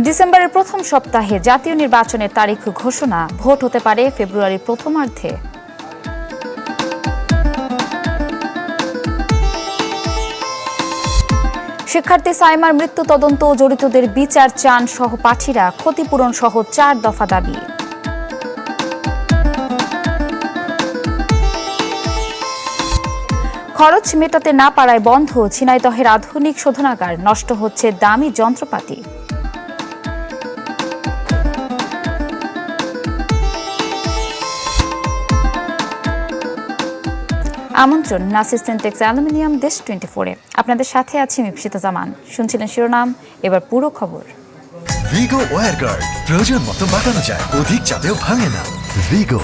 ডিসেম্বরের প্রথম সপ্তাহে জাতীয় নির্বাচনের তারিখ ঘোষণা। ভোট হতে পারে ফেব্রুয়ারির প্রথমার্ধে। শিক্ষার্থী সাইমার মৃত্যু তদন্ত ও জড়িতদের বিচার চান সহপাঠীরা। ক্ষতিপূরণ সহ চার দফা দাবি। খরচ মেটাতে না পারায় বন্ধ ঝিনাইদহের আধুনিক শোধনাগার। নষ্ট হচ্ছে দামি যন্ত্রপাতি। আমন্ত্রণ Nasir Sentex aluminium Desh twenty ফোরে আপনাদের সাথে আছি মিপসিতা জামান। শুনছিলেন শিরোনাম, এবার পুরো খবর। ভিগো ওয়ার গার্ড প্রয়োজন মতো বাঁকানো যায়, অধিক চাপেও ভাঙে না। ভিগো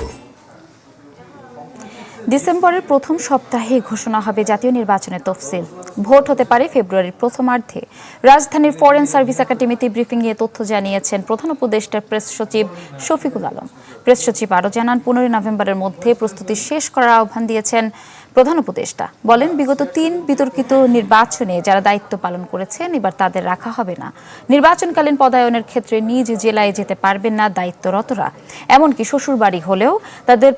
ডিসেম্বরের প্রথম সপ্তাহে ঘোষণা হবে জাতীয় নির্বাচনের তফসিল। ভোট হতে পারে ফেব্রুয়ারির প্রথমার্ধে। রাজধানীর ফরেন সার্ভিস একাডেমিতে ব্রিফিং এ তথ্য জানিয়েছেন প্রধান উপদেষ্টার প্রেস সচিব শফিকুল আলম। প্রেস সচিব আরও জানান, পনেরোই নভেম্বরের মধ্যে প্রস্তুতি শেষ করার আহ্বান দিয়েছেন প্রধান উপদেষ্টা। বলেন, বিগত তিন বিতর্কিত নির্বাচনে যারা দায়িত্ব পালন করেছেন, এবার তাদের রাখা হবে না। নির্বাচনকালীন পদায়নের ক্ষেত্রে নিজ জেলায় যেতে পারবেন না দায়িত্বরতরা। এমনকি শ্বশুরবাড়ি হলেও তাদের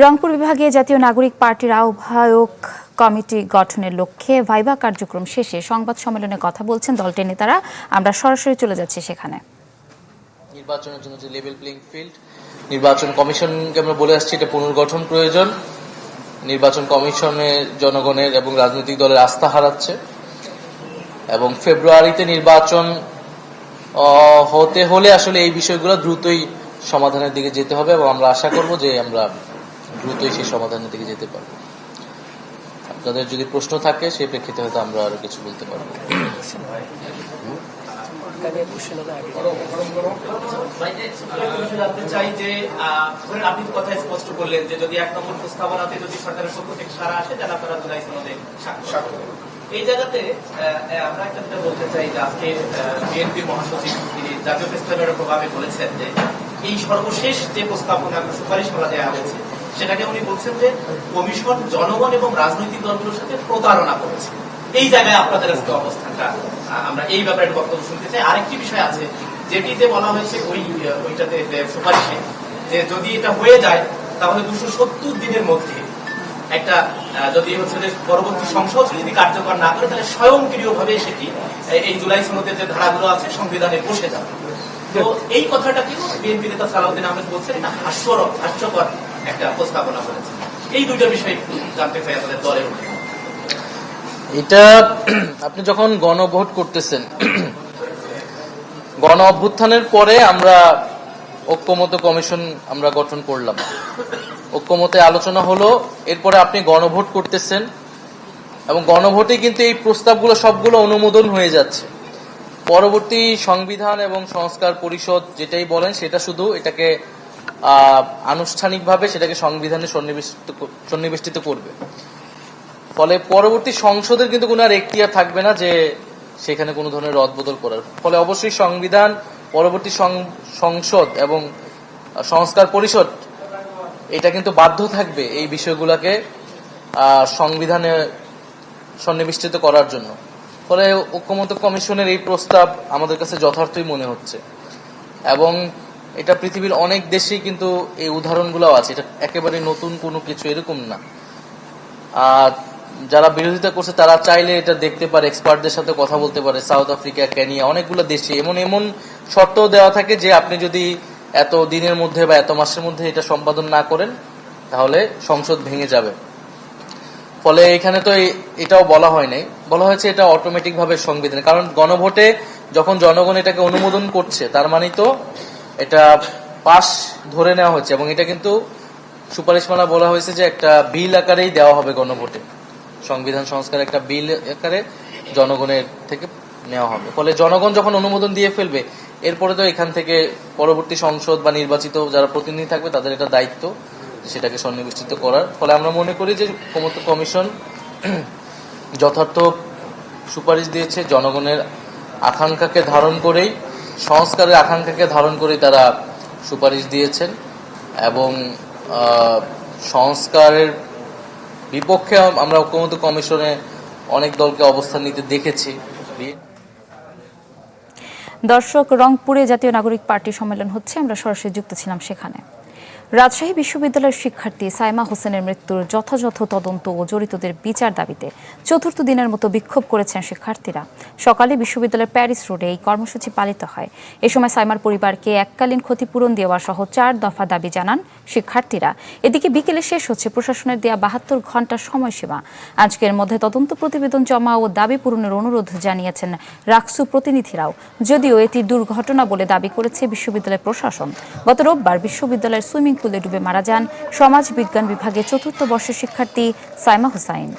রংপুর বিভাগে জাতীয় নাগরিক পার্টির আহ্বায়ক কমিটি গঠনের লক্ষ্যে ভাইবা কার্যক্রম শেষে সংবাদ সম্মেলনে কথা বলছেন দলটির নেতারা। আমরা সরাসরি চলে যাচ্ছি সেখানে। নির্বাচনের জন্য যে লেভেল প্লেইং ফিল্ড নির্বাচন কমিশনকে আমরা বলে আসছি, এটা পুনর্গঠন প্রয়োজন। নির্বাচন কমিশনে জনগণের এবং রাজনৈতিক দলের আস্থা হারাচ্ছে। এবং ফেব্রুয়ারিতে নির্বাচন হতে হলে আসলে এই বিষয়গুলো দ্রুতই সমাধানের দিকে যেতে হবে এবং আমরা আশা করব যে আমরা দ্রুতই সেই সমাধানের দিকে যেতে পারব। আপনাদের যদি প্রশ্ন থাকে, সেই প্রেক্ষিতে হয়তো আমরা আরও কিছু বলতে পারব। এই জায়গাতে আমরা একটা বলতে চাই যে আজকে বিএনপি মহাসচিব জাতীয় প্রভাবে বলেছেন যে এই সর্বশেষ যে প্রস্তাবনা সুপারিশমালা দেওয়া হয়েছে সেটাকে উনি বলছেন যে কমিশন, জনগণ এবং রাজনৈতিক দলগুলোর সাথে প্রতারণা করেছে। এই জায়গায় আপনাদের আজকে অবস্থানটা আমরা এই ব্যাপারে একটু বক্তব্য শুনতে চাই। আরেকটি বিষয় আছে, যেটিতে বলা হয়েছে ওই ওইটাতে সুপারিশে, যে যদি এটা হয়ে যায়, তাহলে দুশো সত্তর দিনের মধ্যে একটা যদি হচ্ছে যে পরবর্তী সংসদ যদি কার্যকর না করে, তাহলে স্বয়ংক্রিয়ভাবে সেটি এই- জুলাই সনদের যে ধারাগুলো আছে, সংবিধানে বসে যাবে। তো এই কথাটাকে বিএনপি নেতা সালাউদ্দিন আহমেদ বলছেন, এটা হাস্যর হাস্যকর একটা প্রস্তাবনা করেছে এই দুইটা বিষয় জানতে চাই আপনাদের দলের এটা আপনি যখন গণভোট করতেছেন, গণ অভ্যুত্থানের পরে আমরা ঐক্যমত কমিশন আমরা গঠন করলাম। ঐক্যমতে আলোচনা হলো, এরপরে আপনি গণভোট করতেছেন এবং গণভোটে কিন্তু এই প্রস্তাবগুলো সবগুলো অনুমোদন হয়ে যাচ্ছে। পরবর্তী সংবিধান এবং সংস্কার পরিষদ যেটাই বলেন, সেটা শুধু এটাকে আনুষ্ঠানিকভাবে সেটাকে সংবিধানে সন্নিবেশিত সন্নিবেষ্টিত করবে। ফলে পরবর্তী সংসদের কিন্তু কোনো আর এখতিয়ার থাকবে না যে সেখানে কোনো ধরনের রদবদল করার। ফলে অবশ্যই সংবিধান, পরবর্তী সংসদ এবং সংস্কার পরিষদ, এটা কিন্তু বাধ্য থাকবে এই বিষয়গুলোকে সংবিধানে সন্নিবেষ্টিত করার জন্য। ফলে ঐক্যমত কমিশনের এই প্রস্তাব আমাদের কাছে যথার্থই মনে হচ্ছে। এবং এটা পৃথিবীর অনেক দেশেই কিন্তু এই উদাহরণগুলো আছে। এটা একেবারে নতুন কোনো কিছু এরকম না। আর যারা বিরোধিতা করছে, তারা চাইলে এটা দেখতে পারে, এক্সপার্টদের সাথে কথা বলতে পারে, সাউথ আফ্রিকা, কেনিয়া, অনেকগুলো দেশে। এমন এমন শর্ত দেওয়া থাকে যে, আপনি যদি এত দিনের মধ্যে বা এত মাসের মধ্যে এটা সম্পাদন না করেন, তাহলে সংসদ ভেঙে যাবে। ফলে এখানে তো এটাও বলা হয় নাই। বলা হয়েছে এটা অটোমেটিক ভাবে সংবিধান। কারণ গণভোটে যখন জনগণ এটাকে অনুমোদন করছে, তার মানে তো এটা পাশ ধরে নেওয়া হচ্ছে এবং এটা কিন্তু সুপারিশমালা বলা হয়েছে যে একটা বিল আকারেই দেওয়া হবে গণভোটে। সংবিধান সংস্কার একটা বিল আকারে জনগণের থেকে নেওয়া হবে। ফলে জনগণ যখন অনুমোদন দিয়ে ফেলবে, এরপরে তো এখান থেকে পরবর্তী সংসদ বা নির্বাচিত যারা প্রতিনিধি থাকবে, তাদের এটা দায়িত্ব সেটাকে সন্নিবেষ্টিত করার। ফলে আমরা মনে করি যে ক্ষমতা কমিশন যথার্থ সুপারিশ দিয়েছে, জনগণের আকাঙ্ক্ষাকে ধারণ করেই সংস্কারের আকাঙ্ক্ষাকে ধারণ করে তারা সুপারিশ দিয়েছেন এবং সংস্কারের বিপক্ষে আমরা ঐক্যমত কমিশনে অনেক দলকে অবস্থান নিতে দেখেছি। দর্শক, রংপুরে জাতীয় নাগরিক পার্টি সম্মেলন হচ্ছে, আমরা সরাসরি যুক্ত ছিলাম সেখানে। রাজশাহী বিশ্ববিদ্যালয়ের শিক্ষার্থী সাইমা হোসেনের মৃত্যুর যথাযথ তদন্ত ও জড়িতদের বিচার দাবিতে চতুর্থ দিনের মতো বিক্ষোভ করেছেন শিক্ষার্থীরা। সকালে বিশ্ববিদ্যালয়ের প্যারিস রোডে এই কর্মসূচি পালিত হয়। এ সময় সাইমার পরিবারকে এককালীন ক্ষতিপূরণ দেওয়া সহ চার দফা দাবি জানান শিক্ষার্থীরা। এদিকে বিকেলে শেষ হচ্ছে প্রশাসনের দেয়া বাহাত্তর ঘণ্টার সময়সীমা। আজকের মধ্যে তদন্ত প্রতিবেদন জমা ও দাবি পূরণের অনুরোধ জানিয়েছেন রাকসু প্রতিনিধিরাও। যদিও এটি দুর্ঘটনা বলে দাবি করেছে বিশ্ববিদ্যালয় প্রশাসন। গত রোববার বিশ্ববিদ্যালয়ের সুইমিং পুলে ডুবে মারা যান সমাজ বিজ্ঞান বিভাগে চতুর্থ বর্ষের শিক্ষার্থী সাইমা হুসাইন।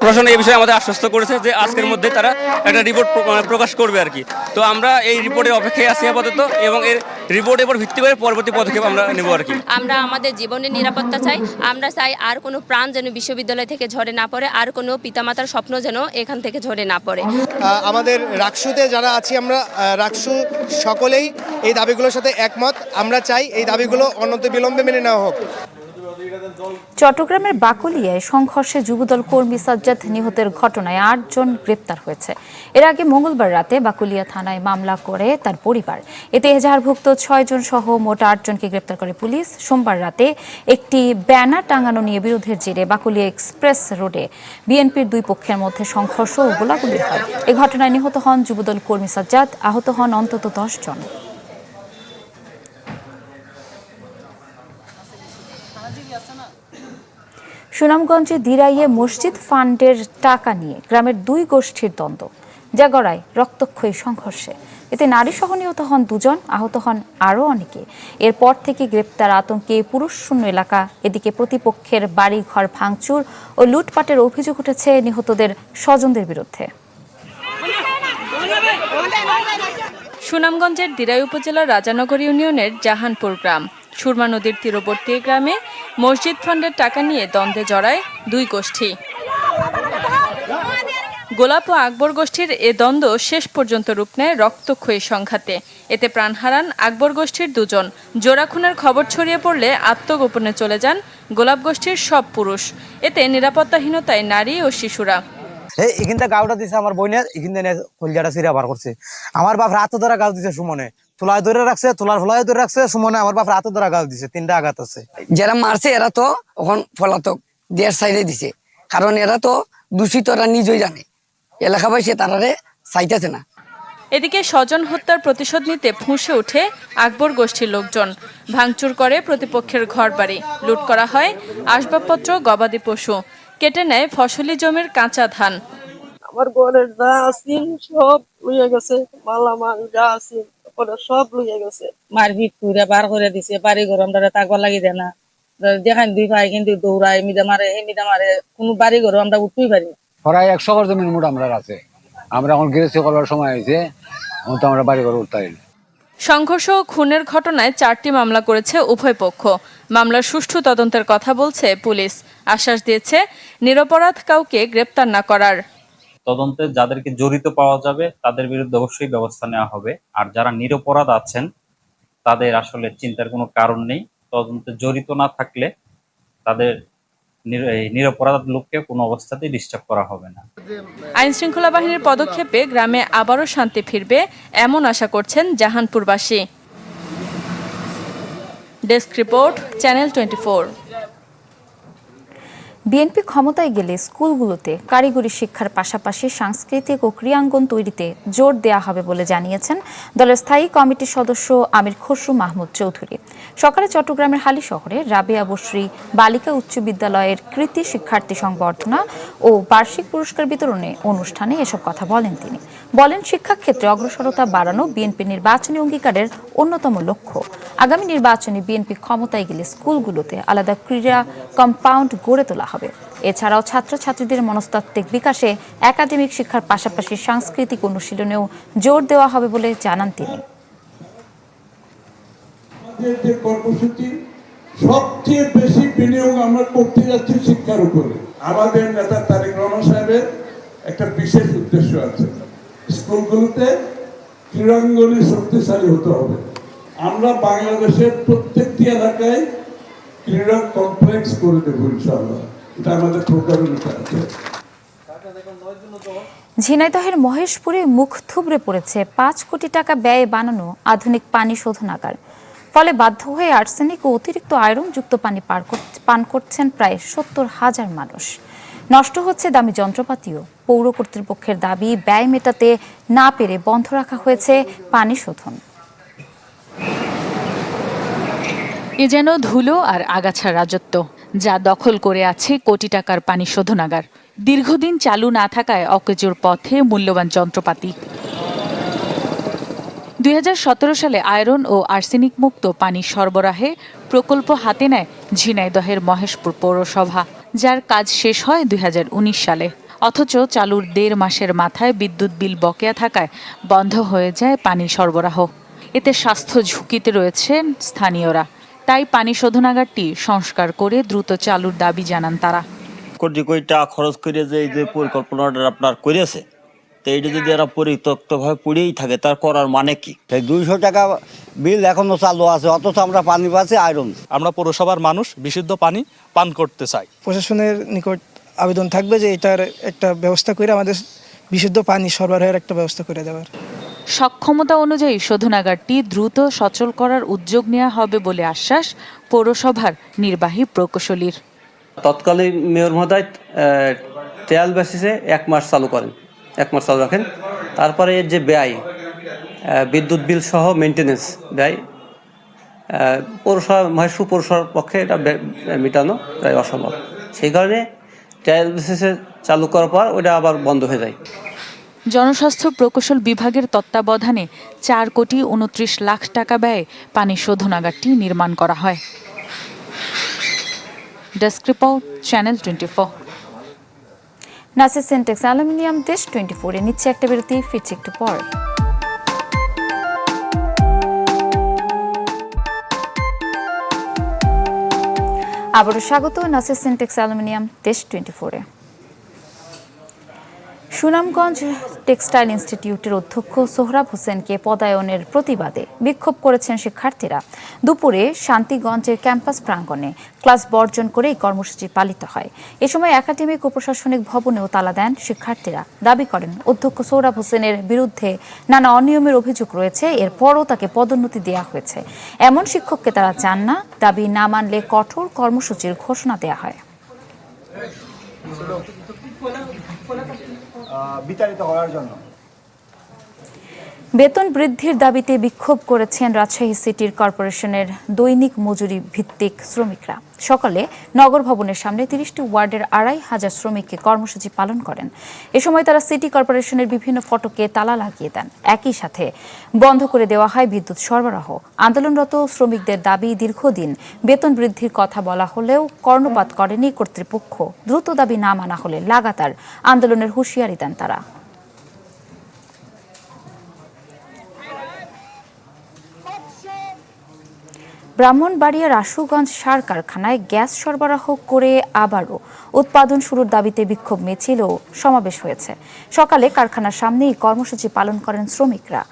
প্রশাসন এই বিষয়ে আমাদের আশ্বস্ত করেছে যে আজকের মধ্যে তারা একটা রিপোর্ট প্রকাশ করবে আর কি। তো আমরা এই রিপোর্টের অপেক্ষায় আছি আপাতত এবং এর রিপোর্টের উপর ভিত্তি করে পরবর্তী পদক্ষেপ আমরা নেব আর কি। আমরা আমাদের জীবনের নিরাপত্তা চাই আমরা চাই আর কোনো প্রাণ যেন বিশ্ববিদ্যালয় থেকে ঝরে না পড়ে আর কোনো পিতামাতার স্বপ্ন যেন এখান থেকে ঝরে না পড়ে। আহ, আমাদের রাকসুতে যারা আছি আমরা রাকসু সকলেই এই দাবিগুলোর সাথে একমত। আমরা চাই এই দাবিগুলো অনন্ত বিলম্বে মেনে নেওয়া হোক। চট্টগ্রামের বাকুলিয়ায় সংঘর্ষে যুবদল কর্মী সাজ্জাদ নিহতের ঘটনায় আটজন গ্রেপ্তার হয়েছে। এর আগে মঙ্গলবার রাতে বাকুলিয়া থানায় মামলা করে তার পরিবার। এতে এজাহারভুক্ত ছয়জন সহ মোট আটজনকে গ্রেপ্তার করে পুলিশ। সোমবার রাতে একটি ব্যানার টাঙানো নিয়ে বিরোধের জেরে বাকুলিয়া এক্সপ্রেস রোডে বিএনপির দুই পক্ষের মধ্যে সংঘর্ষ ও গোলাগুলি হয়। এ ঘটনায় নিহত হন যুবদল কর্মী সাজ্জাদ, আহত হন অন্তত দশ জন সুনামগঞ্জে দিরাইয়ে মসজিদ ফান্ডের টাকা নিয়ে গ্রামের দুই গোষ্ঠীর দ্বন্দ্ব। যা গড়ায় রক্তক্ষয়ী সংঘর্ষে। এতে নারী সহ নিহত হন দুজন, আহত হন আরও অনেকে। এরপর থেকে গ্রেপ্তার আতঙ্কে পুরুষ শূন্য এলাকা, এদিকে প্রতিপক্ষের বাড়ি ঘর ভাঙচুর ও লুটপাটের অভিযোগ উঠেছে নিহতদের স্বজনদের বিরুদ্ধে। সুনামগঞ্জের দিরাই উপজেলার রাজানগর ইউনিয়নের জাহানপুর গ্রাম। সুরমা নদীর তীরবর্তী গ্রামে মসজিদ ফান্ডের টাকা নিয়ে দ্বন্দ্বে জড়ায় দুই গোষ্ঠী। গোলাপ ও আকবর গোষ্ঠীর এ দ্বন্দ্ব শেষ পর্যন্ত রূপ নেয় রক্তক্ষয়ী সংঘাতে। এতে প্রাণ হারান আকবর গোষ্ঠীর দুজন। জোড়া খুনের খবর ছড়িয়ে পড়লে আত্মগোপনে চলে যান গোলাপ গোষ্ঠীর সব পুরুষ। এতে নিরাপত্তাহীনতায় নারী ও শিশুরা। এখানটা গাউটা দিছে আমার বইনের এখান থেকে কলজাটা সিরা বার করছে। আমার বাপ রাত ধরা গাছ দিছে সুমনে। তোলায় ধরে রাখছে তোলার ফলায় ধরে রাখছে সুমনে আমার বাপ রাত ধরা গাছ দিছে তিনটা আঘাত আছে। যারা মারছে এরা তো এখন পলাতক দেড় সাইডে দিছে। কারণ এরা তো দূষিত এরা নিজেই জানে। এলাকাবাসী তারারে চাইতেছে না। এদিকে স্বজন হত্যার প্রতিশোধ নিতে ফুঁসে ওঠে আকবর গোষ্ঠীর লোকজন। ভাঙচুর করে প্রতিপক্ষের ঘরবাড়ি। লুট করা হয় আসবাবপত্র গবাদি পশু। কেটে নেয় ফসলি জমির কাঁচা ধান। আমার ঘরের যা আছিল সব গেছে মালামাল যা আছিল ওরা সব লইয়া গেছে। মারপিট করে বার করে দিছে বাড়ি ঘর আমরা তাকবার লাগি দেয় না। যেখানে দুই ভাই কিন্তু দৌড়ায় মিদা মারে হে মিদা মারে কোনো বাড়ি ঘর আমরা উঠতেই পারি না। প্রায় একশো ঘর জমির মোট আমরা আছে। আমরা এখন গৃহস্থ করবার সময় হয়েছে এখন তো আমরা বাড়ি ঘর উঠতে পারি সংঘর্ষ ও খুনের ঘটনায় চারটি মামলা করেছে উভয় পক্ষ। মামলার সুষ্ঠু তদন্তের কথা বলছে পুলিশ। আশ্বাস দিয়েছে নিরপরাধ কাউকে গ্রেপ্তার না করার। তদন্তে যাদেরকে জড়িত পাওয়া যাবে, তাদের বিরুদ্ধে অবশ্যই ব্যবস্থা নেওয়া হবে। আর যারা নিরপরাধ আছেন, তাদের আসলে চিন্তার কোনো কারণ নেই। তদন্তে জড়িত না থাকলে তাদের নিরপরাধ লোককে কোনো অবস্থাতেই ডিস্টার্ব করা হবে না। আইন শৃঙ্খলা বাহিনীর পদক্ষেপে গ্রামে আবারও শান্তি ফিরবে এমন আশা করছেন জাহানপুরবাসী। Desk report, channel twenty BNP ক্ষমতায় গেলে স্কুলগুলোতে কারিগরি শিক্ষার পাশাপাশি সাংস্কৃতিক ও ক্রিয়াঙ্গন তৈরিতে জোর দেওয়া হবে বলে জানিয়েছেন দলের স্থায়ী কমিটির সদস্য আমির খসরু মাহমুদ চৌধুরী। সকালে চট্টগ্রামের হালি শহরে রাবেয়া বসরি বালিকা উচ্চ বিদ্যালয়ের কৃতি শিক্ষার্থী সংবর্ধনা ও বার্ষিক পুরস্কার বিতরণে অনুষ্ঠানে এসব কথা বলেন তিনি। বলেন, শিক্ষাক্ষেত্রে অগ্রসরতা বাড়ানো বিএনপি নির্বাচনী অঙ্গীকারের অন্যতম লক্ষ্য। আগামী নির্বাচনে বিএনপি ক্ষমতায় গেলে স্কুলগুলোতে আলাদা ক্রীড়া কম্পাউন্ড গড়ে তোলা হবে। এছাড়াও ছাত্রছাত্রীদের মনস্তাত্ত্বিক বিকাশে একাডেমিক শিক্ষার পাশাপাশি সাংস্কৃতিক অনুশীলনেও জোর দেওয়া হবে বলে জানান তিনি। সবচেয়ে বেশি বিনিয়োগ আমরা করতে যাচ্ছি শিক্ষার উপরে। আমাদের নেতা রহমান সাহেবের একটা বিশেষ উদ্দেশ্য আছে। স্কুলগুলোতে ক্রীড়াঙ্গনে শক্তিশালী হতে হবে। আমরা বাংলাদেশের প্রত্যেকটি এলাকায় ক্রীড়া কমপ্লেক্স করে দেবো ইনশাআল্লাহ। এটা আমাদের আছে ঝিনাইদহের মহেশপুরে মুখ থুবড়ে পড়েছে পাঁচ কোটি টাকা ব্যয়ে বানানো আধুনিক পানি শোধনাগার ফলে বাধ্য হয়ে আর্সেনিক ও অতিরিক্ত আয়রনযুক্ত পানি পান করছেন প্রায় সত্তর হাজার মানুষ। নষ্ট হচ্ছে দামি যন্ত্রপাতিও। পৌর কর্তৃপক্ষের দাবি ব্যয় মেটাতে না পেরে বন্ধ রাখা হয়েছে পানি শোধন। এ যেন ধুলো আর আগাছার রাজত্ব। যা দখল করে আছে কোটি টাকার পানি শোধনাগার। দীর্ঘদিন চালু না থাকায় অকেজোর পথে মূল্যবান যন্ত্রপাতি। দুই হাজার সতেরো সালে আয়রন ও আর্সেনিক মুক্ত পানি সরবরাহে প্রকল্প হাতে নেয় ঝিনাইদহের মহেশপুর পৌরসভা, যার কাজ শেষ হয় দুই হাজার উনিশ সালে। অথচ চালুর দেড় মাসের মাথায় বিদ্যুৎ বিল বকেয়া থাকায় বন্ধ হয়ে যায় পানি সরবরাহ। এতে স্বাস্থ্য ঝুঁকিতে রয়েছেন স্থানীয়রা। তাই পানি শোধনাগারটি সংস্কার করে দ্রুত চালুর দাবি জানান তারা। কোটি কোটি টাকা খরচ করে যে এই যে পরিকল্পনাটা আপনার করেছে তো এইটা যদি এরা পরিত্যক্তভাবে পড়েই থাকে তার করার মানে কি? সেই দুইশো টাকা বিল এখনও চালু আছে অথচ আমরা পানি পাচ্ছি আয়রন। আমরা পৌরসভার মানুষ বিশুদ্ধ পানি পান করতে চাই। প্রশাসনের নিকট আবেদন থাকবে যে এটার একটা ব্যবস্থা করে আমাদের বিশুদ্ধ পানি সরবরাহের একটা ব্যবস্থা করে দেওয়ার। সক্ষমতা অনুযায়ী শোধনাগারটি দ্রুত সচল করার উদ্যোগ নেওয়া হবে বলে আশ্বাস পৌরসভার নির্বাহী প্রকৌশলীর। তৎকালীন মেয়র মহোদয় ট্রায়াল বেসিসে এক মাস চালু করেন এক মাস চালু রাখেন। তারপরে এর যে ব্যয় বিদ্যুৎ বিল সহ মেনটেনেন্স ব্যয় পৌরসভা মহেশপুর পৌরসভার পক্ষে এটা মেটানো প্রায় অসম্ভব। সেই কারণে ট্রায়াল বেসিসে চালু করার পর ওটা আবার বন্ধ হয়ে যায়। জনস্বাস্থ্য প্রকৌশল বিভাগের তত্ত্বাবধানে চার কোটি উনত্রিশ লাখ টাকা ব্যয়ে পানি শোধনাগারটি নির্মাণ করা হয়। Desk report channel twenty four. Nasir Sentex aluminium Desh twenty ফোরে নিচ্ছে একটা বিরতি ফিরছে একটু পর। আবারও স্বাগত Naser Syntex aluminium Desh twenty ফোরে। সুনামগঞ্জ টেক্সটাইল ইনস্টিটিউটের অধ্যক্ষ সোহরাব হোসেনকে পদায়নের প্রতিবাদে বিক্ষোভ করেছেন শিক্ষার্থীরা। দুপুরে শান্তিগঞ্জের ক্যাম্পাস প্রাঙ্গণে ক্লাস বর্জন করে এই কর্মসূচি পালিত হয়। এ সময় একাডেমিক ও প্রশাসনিক ভবনেও তালা দেন শিক্ষার্থীরা। দাবি করেন, অধ্যক্ষ সোহরাব হোসেনের বিরুদ্ধে নানা অনিয়মের অভিযোগ রয়েছে, এরপরও তাকে পদোন্নতি দেওয়া হয়েছে। এমন শিক্ষককে তারা চান না, দাবি না মানলে কঠোর কর্মসূচির ঘোষণা দেওয়া হয়। বিতাড়িত করার জন্য। বেতন বৃদ্ধির দাবিতে বিক্ষোভ করেছেন রাজশাহী সিটির কর্পোরেশনের দৈনিক মজুরি ভিত্তিক শ্রমিকরা। সকালে নগর ভবনের সামনে তিরিশটি ওয়ার্ডের আড়াই হাজার শ্রমিককে কর্মসূচি পালন করেন। এ সময় তারা সিটি কর্পোরেশনের বিভিন্ন ফটকে তালা লাগিয়ে দেন। একই সাথে বন্ধ করে দেওয়া হয় বিদ্যুৎ সরবরাহ। আন্দোলনরত শ্রমিকদের দাবি, দীর্ঘদিন বেতন বৃদ্ধির কথা বলা হলেও কর্ণপাত করেনি কর্তৃপক্ষ। দ্রুত দাবি না মানা হলে লাগাতার আন্দোলনের হুঁশিয়ারি দেন তারা। ব্রাহ্মণবাড়িয়ার আশুগঞ্জ সার কারখানায় গ্যাস সরবরাহ করে আবারও উৎপাদন শুরুর দাবিতে বিক্ষোভ মিছিল ও সমাবেশ হয়েছে। সকালে কারখানার সামনেই কর্মসূচি পালন করেন শ্রমিকরা।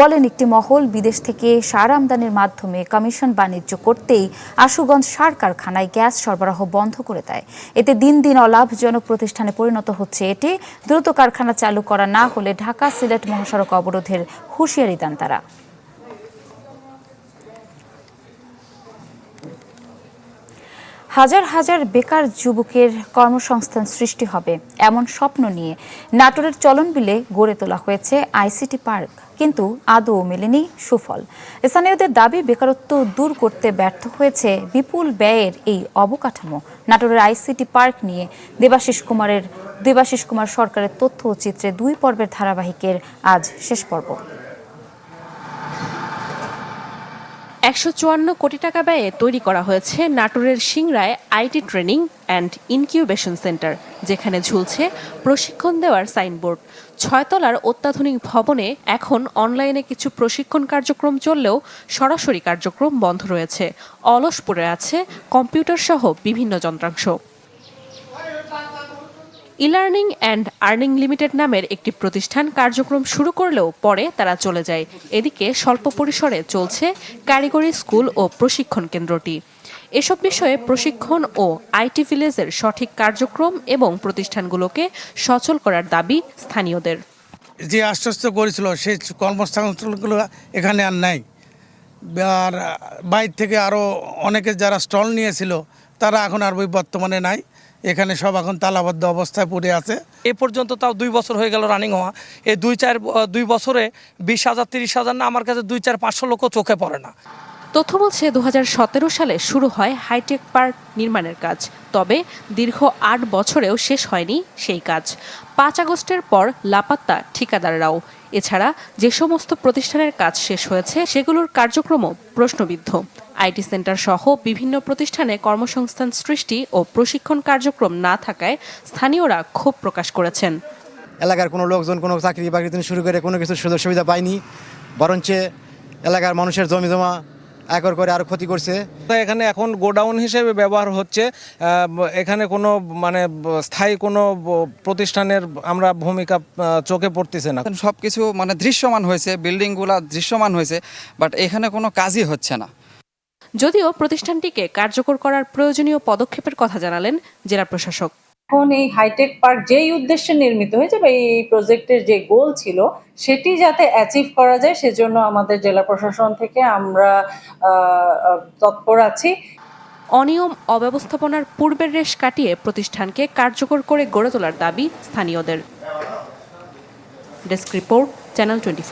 বলেন, একটি মহল বিদেশ থেকে সার আমদানির মাধ্যমে কমিশন বাণিজ্য করতেই আশুগঞ্জ সার কারখানায় গ্যাস সরবরাহ বন্ধ করে দেয়। এতে দিন দিন অলাভজনক প্রতিষ্ঠানে পরিণত হচ্ছে এটি। দ্রুত কারখানা চালু করা না হলে ঢাকা সিলেট মহাসড়ক অবরোধের হুঁশিয়ারি দেন তারা। হাজার হাজার বেকার যুবকের কর্মসংস্থান সৃষ্টি হবে, এমন স্বপ্ন নিয়ে নাটোরের চলনবিলে গড়ে তোলা হয়েছে আইসিটি পার্ক। কিন্তু আদৌ মেলেনি সুফল। স্থানীয়দের দাবি, বেকারত্ব দূর করতে ব্যর্থ হয়েছে বিপুল ব্যয়ের এই অবকাঠামো। নাটোরের আইসিটি পার্ক নিয়ে দেবাশিস কুমারের, দেবাশিস কুমার সরকারের তথ্য ও চিত্রে দুই পর্বের ধারাবাহিকের আজ শেষ পর্ব। একশো চুয়ান্ন কোটি টাকা ব্যয়ে তৈরি করা হয়েছে নাটোরের সিংড়ায় IT training and incubation centre, যেখানে ঝুলছে প্রশিক্ষণ দেওয়ার সাইনবোর্ড। ছয়তলার অত্যাধুনিক ভবনে এখন অনলাইনে কিছু প্রশিক্ষণ কার্যক্রম চললেও সরাসরি কার্যক্রম বন্ধ রয়েছে। অলস পড়ে আছে কম্পিউটার সহ বিভিন্ন যন্ত্রাংশ। E learning and earning limited নামের একটি প্রতিষ্ঠান কার্যক্রম শুরু করলেও পরে তারা চলে যায়। এদিকে স্বল্প পরিসরে চলছে কারিগরি স্কুল ও প্রশিক্ষণ কেন্দ্রটি। এসব বিষয়ে প্রশিক্ষণ ও আইটি ভিলেজের সঠিক কার্যক্রম এবং প্রতিষ্ঠানগুলোকে সচল করার দাবি স্থানীয়দের। যে আশ্বস্ত করেছিল সেই কর্মসংস্থানগুলো এখানে আর নাই। আর বাইর থেকে আরও অনেকে যারা স্টল নিয়েছিল, তারা এখন আর ওই বর্তমানে নাই। এখানে সব এখন তালাবদ্ধ অবস্থায় পড়ে আছে। এ পর্যন্ত তাও দুই বছর হয়ে গেল রানিং হওয়া। এই দুই চার দুই বছরে বিশ হাজার তিরিশ হাজার না আমার কাছে দুই চার পাঁচশো লোকও চোখে পড়ে না। তথ্য বলছে দু হাজার সতেরো সালে শুরু হয় হাইটেক পার্ক নির্মাণের কাজ তবে দীর্ঘ আট বছরেও শেষ হয়নি সেই কাজ। পাঁচ আগস্টের পর লাপাত্তা ঠিকাদাররাও এছাড়া যে সমস্ত প্রতিষ্ঠানের কাজ শেষ হয়েছে, সেগুলোর কার্যক্রমও প্রশ্নবিদ্ধ। আইটি সেন্টার সহ বিভিন্ন প্রতিষ্ঠানে কর্মসংস্থান সৃষ্টি ও প্রশিক্ষণ কার্যক্রম না থাকায় স্থানীয়রা ক্ষোভ প্রকাশ করেছেন। এলাকার কোনো লোকজন কোনো চাকরি বাকরি শুরু করে কোনো কিছু সুযোগ সুবিধা পায়নি, বরঞ্চ এলাকার মানুষের জমি জমা একর করে আরও ক্ষতি করছে। এখানে এখন গোডাউন হিসেবে ব্যবহার হচ্ছে এখানে কোনো মানে স্থায়ী কোনো প্রতিষ্ঠানের আমরা ভূমিকা চোখে পড়তেছে না। সব কিছু মানে দৃশ্যমান হয়েছে বিল্ডিংগুলা দৃশ্যমান হয়েছে বাট এখানে কোনো কাজই হচ্ছে না। যদিও প্রতিষ্ঠানটিকে কার্যকর করার প্রয়োজনীয় পদক্ষেপের কথা জানালেন জেলা প্রশাসক। এখন এই হাইটেক পার্ক যেই উদ্দেশ্যে নির্মিত হয়েছে বা এই প্রজেক্টের যে গোল ছিল, সেটি যাতে অ্যাচিভ করা যায়, সেজন্য আমাদের জেলা প্রশাসন থেকে আমরা তৎপর আছি। অনিয়ম অব্যবস্থাপনার পূর্বের রেশ কাটিয়ে প্রতিষ্ঠানকে কার্যকর করে গড়ে তোলার দাবি স্থানীয়দের। Desk report, channel twenty